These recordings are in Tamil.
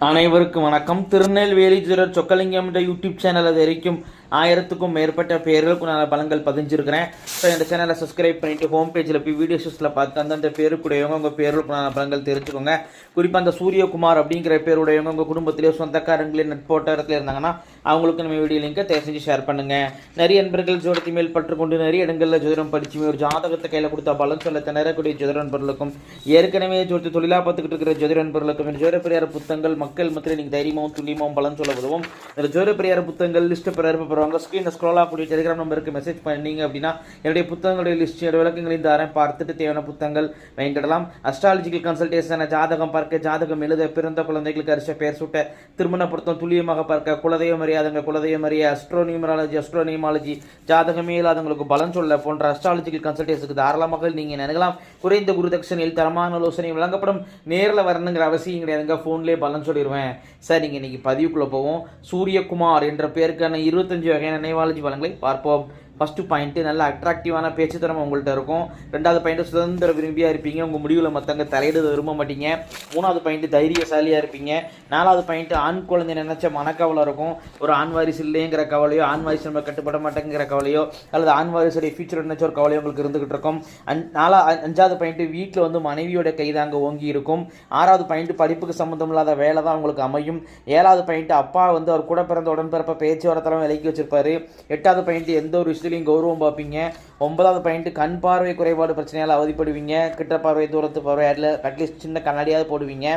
அனைவருக்கும் வணக்கம். திருநெல்வேலி ஜுரர் சொக்கலிங்கம் என்ற யூடியூப் சேனல் அது வரைக்கும் ஆயிரத்துக்கும் மேற்பட்ட பேர்களுக்கு நான் பலங்கள் பதிஞ்சிருக்கிறேன். ஸோ இந்த சேனலை சப்ஸ்கிரைப் பண்ணிட்டு ஹோம் பேஜில் போய் வீடியோஸில் பார்த்து அந்தந்த பேருக்குடையவங்க உங்கள் பேர்களுக்கு நான் பலங்கள் தெரிஞ்சுக்கோங்க. குறிப்பாக அந்த சூரியகுமார் அப்படிங்கிற பேருடையவங்க உங்கள் குடும்பத்திலேயோ சொந்தக்காரங்களே நட்போட்டத்தில் இருந்தாங்கன்னா அவங்களுக்கு நம்ம வீடியோ லிங்கை தயவு செஞ்சு ஷேர் பண்ணுங்கள் நிறைய நண்பர்கள் ஜோடத்தி மேல் பற்றுக்கொண்டு நிறைய இடங்களில் ஜோதிடம் படிச்சுமே ஒரு ஜாதகத்தை கையில் கொடுத்தா பலன் சொல்ல திணறக்கூடிய ஜோதிட நண்பர்களுக்கும் ஏற்கனவே ஜோதி தொழிலாக பார்த்துக்கிட்டு இருக்கிற ஜோதிட நண்பர்களுக்கும் இந்த ஜோதிட பெரியார் புத்தகங்கள் மக்கள் மத்தியில் நீங்கள் தைரியமாகவும் துல்லியமாகவும் பலன் சொல்ல உதவும். இந்த ஜோதிட பெரியார் புத்தகங்கள் லிஸ்ட்டு பெற போகிறவங்க ஸ்க்ரீனில் ஸ்க்ரோல் ஆகக்கூடிய டெலிகிராம் நம்பருக்கு மெசேஜ் பண்ணீங்க அப்படின்னா என்னுடைய புத்தகங்களுடைய லிஸ்ட் விளக்கங்களையும் தரேன். பார்த்துட்டு தேவையான புத்தகங்கள் வாங்கிடலாம். அஸ்ட்ராலஜிக்கல் கன்சல்டேஷன் ஜாதகம் பார்க்க ஜாதகம் எழுத பிறந்த குழந்தைகளுக்கு அரிச பெயர் சூட்ட திருமண பொருத்தம் துல்லியமாக பார்க்க குலதெய்வம் அறியாதவங்க குலதெய்வம் அறிய அஸ்ட்ரோனியமராலஜி அஸ்ட்ரோனியமாலஜி ஜாதகமே இல்லாதவங்களுக்கு பலன் சொல்ல போன்ற அஸ்ட்ராலஜிக்கல் கன்சல்டேஷனுக்கு தாராளமாக நீங்கள் நினைக்கலாம் குறைந்த குருதட்சணையில் தரமான ஆலோசனை வழங்கப்படும். நேரில் வரணுங்கிற அவசியம் கிடையாதுங்க. ஃபோன்லேயே பலன் சொல்லிடுவேன் சார் நீங்கள் இன்னைக்கு பதிவுக்குள்ளே போவோம். சூரியகுமார் என்ற பேருக்கான இருபத்தஞ்சு வகையான நினைவாலஜி பலன்களை பார்ப்போம். ஃபஸ்ட்டு பாயிண்ட்டு நல்ல அட்ராக்டிவான பேச்சு திறமை உங்கள்கிட்ட இருக்கும். ரெண்டாவது பாயிண்ட்டு சுதந்திர விரும்பியாக இருப்பீங்க. உங்கள் முடிவில் மற்றவங்க தலையிட விரும்ப மாட்டீங்க. மூணாவது பாயிண்ட்டு தைரியசாலியாக இருப்பீங்க. நாலாவது பாயிண்ட்டு ஆண் குழந்தை நினச்ச மனக்கவலை இருக்கும். ஒரு ஆண் வாரிசு இல்லைங்கிற கவலையோ ஆண் வாரிசு நம்ம கட்டுப்பட மாட்டேங்கிற கவலையோ அல்லது ஆண் வாரிசுடைய ஃபியூச்சர் நினச்ச ஒரு கவலையோ உங்களுக்கு இருந்துகிட்டு இருக்கும். அஞ் நாலா அஞ்சாவது பாயிண்ட்டு வீட்டில் வந்து மனைவியோட கைதாங்க ஓங்கி இருக்கும். ஆறாவது பாயிண்ட்டு படிப்புக்கு சம்மந்தம் இல்லாத வேலை தான் உங்களுக்கு அமையும். ஏழாவது பாயிண்ட்டு அப்பா வந்து அவர் கூட பிறந்த உடன்பிறப்ப பேச்சுவார்த்தெல்லாம் விலக்கி வச்சிருப்பாரு. எட்டாவது பாயிண்ட்டு எந்த ஒரு பிரச்சனையும் கௌரவம் பார்ப்பீங்க. ஒன்பதாவது பாயிண்ட் கண் பார்வை குறைபாடு பிரச்சனையால் அவதிப்படுவீங்க. கிட்ட பார்வை தூரத்து பார்வை அதில் அட்லீஸ்ட் சின்ன கண்ணாடியாவது போடுவீங்க.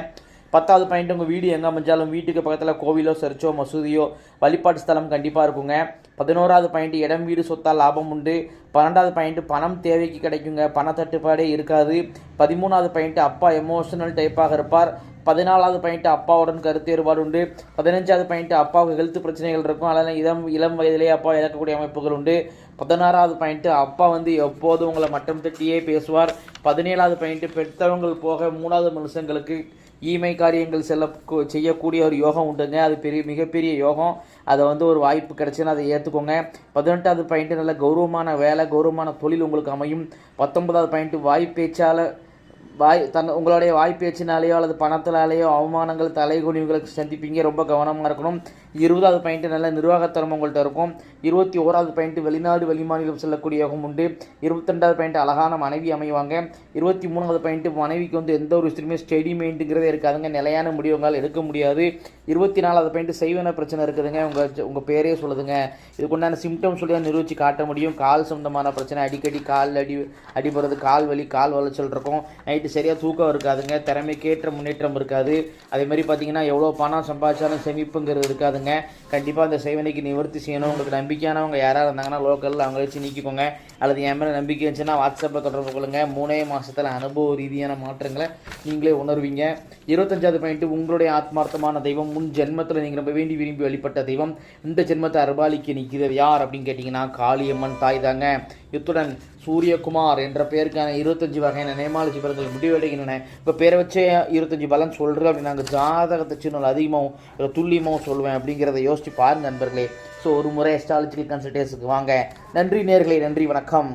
பத்தாவது பாயிண்ட் உங்கள் வீடு எங்கே அமைஞ்சாலும் வீட்டுக்கு பக்கத்தில் கோவிலோ சர்ச்சோ மசூதியோ வழிபாட்டு ஸ்தலம் கண்டிப்பாக இருக்குங்க. பதினோராவது பாயிண்ட் இடம் வீடு சொத்தால் லாபம் உண்டு. பன்னெண்டாவது பாயிண்ட் பணம் தேவைக்கு கிடைக்குங்க. பண தட்டுப்பாடே இருக்காது. பதிமூணாவது பாயிண்ட் அப்பா எமோஷனல் டைப்பாக இருப்பார். பதினாலாவது பாயிண்ட் அப்பாவுடன் கருத்து வேறுபாடு உண்டு. பதினஞ்சாவது பாயிண்ட் அப்பாவுக்கு ஹெல்த் பிரச்சனைகள் இருக்கும். அதனால் இளம் இளம் வயதிலேயே அப்பா இழக்கக்கூடிய அமைப்புகள் உண்டு. பதினாறாவது பாயிண்ட்டு அப்பா வந்து எப்போதும் உங்களை மட்டம் தட்டியே பேசுவார். பதினேழாவது பாயிண்ட்டு பெற்றவங்கள் போக மூணாவது மனுஷங்களுக்கு ஈமை காரியங்கள் செல்ல செய்யக்கூடிய ஒரு யோகம் உண்டுங்க. அது பெரிய மிகப்பெரிய யோகம். அதை வந்து ஒரு வாய்ப்பு கிடைச்சுன்னா அதை ஏற்றுக்கோங்க பதினெட்டாவது பாயிண்ட்டு நல்ல கௌரவமான வேலை கௌரவமான தொழில் உங்களுக்கு அமையும். பத்தொன்பதாவது பாயிண்ட்டு வாய்ப்பேச்சால் வாய் தன் உங்களுடைய வாய் பேச்சினாலேயோ அல்லது பணத்தினாலேயோ அவமானங்கள் தலைகுனிவுகளுக்கு சந்திப்பீங்க. ரொம்ப கவனமாக இருக்கணும். இருபதாவது பாயிண்ட்டு நல்ல நிர்வாகத்தரம் உங்கள்கிட்ட இருக்கும். இருபத்தி ஓராவது பாயிண்ட்டு வெளிநாடு வெளிமாநிலம் செல்லக்கூடியவும் உண்டு. இருபத்தெண்டாவது பாயிண்ட் அழகான மனைவி அமைவாங்க. இருபத்தி மூணாவது பாயிண்ட்டு மனைவிக்கு வந்து எந்த ஒரு விஷயத்துலையுமே ஸ்டெடி மைண்டுங்கிறதே இருக்காதுங்க. நிலையான முடிவுகள் எடுக்க முடியாது. இருபத்தி நாலாவது பாயிண்ட்டு செய்வன பிரச்சனை இருக்குதுங்க. உங்கள் உங்கள் பேரே சொல்லுதுங்க. இதுக்குண்டான சிம்டம்ஸ் சொல்லி நிரூபித்து காட்ட முடியும். கால் சம்மந்தமான பிரச்சனை. அடிக்கடி கால் அடி அடிபடுறது கால் வலி கால் வளைச்சல் இருக்கும். நைட்டு சரியாக தூக்கம் இருக்காதுங்க. திறமைக்கேற்ற முன்னேற்றம் இருக்காது. அதேமாதிரி பார்த்தீங்கன்னா எவ்வளோ பணம் சம்பாதிச்சாலும் சேமிப்புங்கிறது இருக்காதுங்க. கண்டிப்பாக அந்த சேவனைக்கு நிவர்த்தி செய்யணும். உங்களுக்கு நம்பிக்கையானவங்க யாராக இருந்தாங்கன்னா லோக்கலில் அவங்கள வச்சு நீக்கிக்கோங்க. அல்லது என் மேலே நம்பிக்கை இருந்துச்சுன்னா வாட்ஸ்அப்பில் தொடர்பு கொள்ளுங்க. மூணே மாதத்தில் அனுபவ ரீதியான மாற்றங்களை நீங்களே உணர்வீங்க. இருபத்தஞ்சாவது பாயிண்ட் உங்களுடைய ஆத்மார்த்தமான தெய்வம் முன் ஜென்மத்தில் நீங்கள் ரொம்ப வேண்டி விரும்பி வழிபட்ட தெய்வம் இந்த ஜென்மத்தை அருபாலிக்க நிற்கிறது யார் அப்படின்னு கேட்டிங்கன்னா காளியம்மன் தாய் தாங்க. இத்துடன் சூரியகுமார் என்ற பெயருக்கான இருபத்தஞ்சு வகையான நேமாலஜி பலன்கள் முடிவடைகின்றன. இப்போ பேரை வச்சே இருபத்தஞ்சு பலன் சொல்கிறேன் அப்படி நாங்கள் ஜாதகத்தை சின்ன அதிகமாகவும் இல்லை துல்லியமாகவும் சொல்லுவேன் அப்படிங்கிறத யோசிச்சு பாருங்கள் நண்பர்களே. ஸோ ஒரு முறை அஸ்ட்ராலஜிக்கல் கன்சல்டேஷனுக்கு வாங்க. நன்றி நேர்களே நன்றி வணக்கம்.